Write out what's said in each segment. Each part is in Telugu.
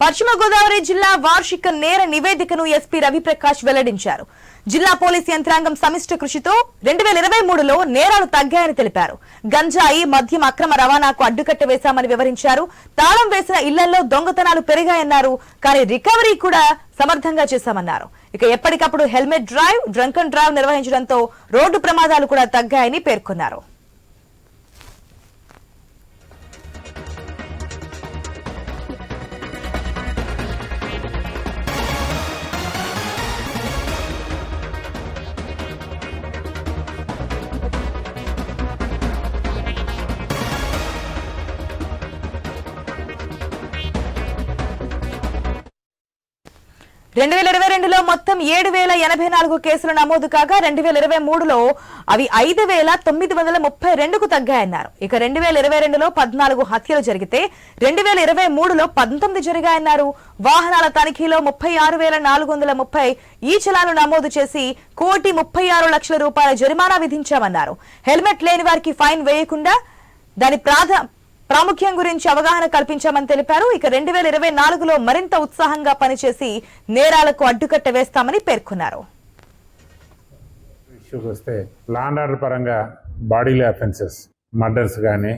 పశ్చిమ గోదావరి జిల్లా వార్షిక నేర నివేదికను ఎస్పీ రవిప్రకాష్ వెల్లడించారు. జిల్లా పోలీస్ యంత్రాంగం సమిష్టి కృషితో రెండు వేల ఇరవై మూడులో నేరాలు తగ్గాయని తెలిపారు. గంజాయి మద్యం అక్రమ రవాణాకు అడ్డుకట్ట వేశామని వివరించారు. తాళం వేసిన ఇళ్ళలో దొంగతనాలు పెరిగాయన్నారు. కానీ రికవరీ కూడా సమర్థంగా చేశామన్నారు. ఇక ఎప్పటికప్పుడు helmet drive drunk and drive నిర్వహించడంతో road ప్రమాదాలు కూడా తగ్గాయని పేర్కొన్నారు. రెండు వేల ఇరవై రెండులో మొత్తం ఏడు వేల ఎనభై నాలుగు కేసులు నమోదు కాగా రెండు వేల ఇరవై మూడులో అవి ఐదు వేల తొమ్మిది వందల ముప్పై రెండుకు తగ్గాయన్నారు. ఇక రెండు వేల ఇరవై రెండులో పద్నాలుగు హత్యలు జరిగితే రెండు వేల ఇరవై మూడులో పంతొమ్మిది జరిగాయన్నారు. వాహనాల తనిఖీలో ముప్పై ఆరు వేల నాలుగు వందల ముప్పై ఈ నమోదు చేసి కోటి ముప్పై ఆరు లక్షల రూపాయల జరిమానా విధించామన్నారు. హెల్మెట్ లేని వారికి ఫైన్ వేయకుండా దాని ప్రాధ ప్రాముఖ్యం గురించి అవగాహన కల్పించామని తెలిపారు. ఇక రెండు వేల ఇరవై నాలుగులో మరింత ఉత్సాహంగా పనిచేసి నేరాలకు అడ్డుకట్ట వేస్తామని పేర్కొన్నారు. ఇష్యూకి వస్తే ఆర్డర్ పరంగా బాడీలీ అఫెన్సెస్ మర్డర్స్ కానీ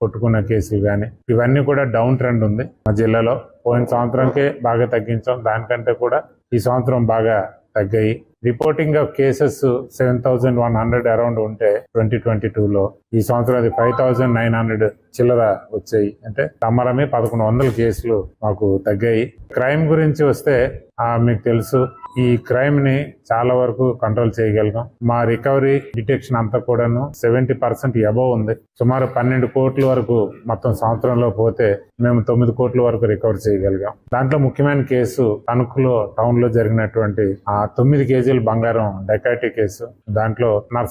కొట్టుకున్న కేసులు కానీ ఇవన్నీ కూడా డౌన్ ట్రెండ్ ఉంది. మా జిల్లాలో పోయిన సంవత్సరంకే బాగా తగ్గించాం. దానికంటే కూడా ఈ సంవత్సరం బాగా తగ్గాయి. Reporting of cases seven thousand one hundred around ఉంటే ట్వంటీ ట్వంటీ టూలో. ఈ సంవత్సరం అది ఫైవ్ థౌసండ్ నైన్ హండ్రెడ్ చిల్లర వచ్చాయి. అంటే సమ్మరమే పదకొండు వందల కేసులు మాకు తగ్గాయి. క్రైమ్ గురించి వస్తే మీకు తెలుసు. ఈ క్రైమ్ని చాలా వరకు కంట్రోల్ చేయగలిగాం. మా రికవరీ డిటెక్షన్ అంతా కూడాను సెవెంటీ పర్సెంట్ అబవ్ ఉంది. సుమారు పన్నెండు కోట్ల వరకు మొత్తం సంవత్సరంలో పోతే మేము తొమ్మిది కోట్ల వరకు రికవర్ చేయగలిగాం. దాంట్లో ముఖ్యమైన కేసు తణుకులో టౌన్లో జరిగినటువంటి ఆ తొమ్మిది కేజీల బంగారం డెకాటీ కేసు. దాంట్లో నర్స్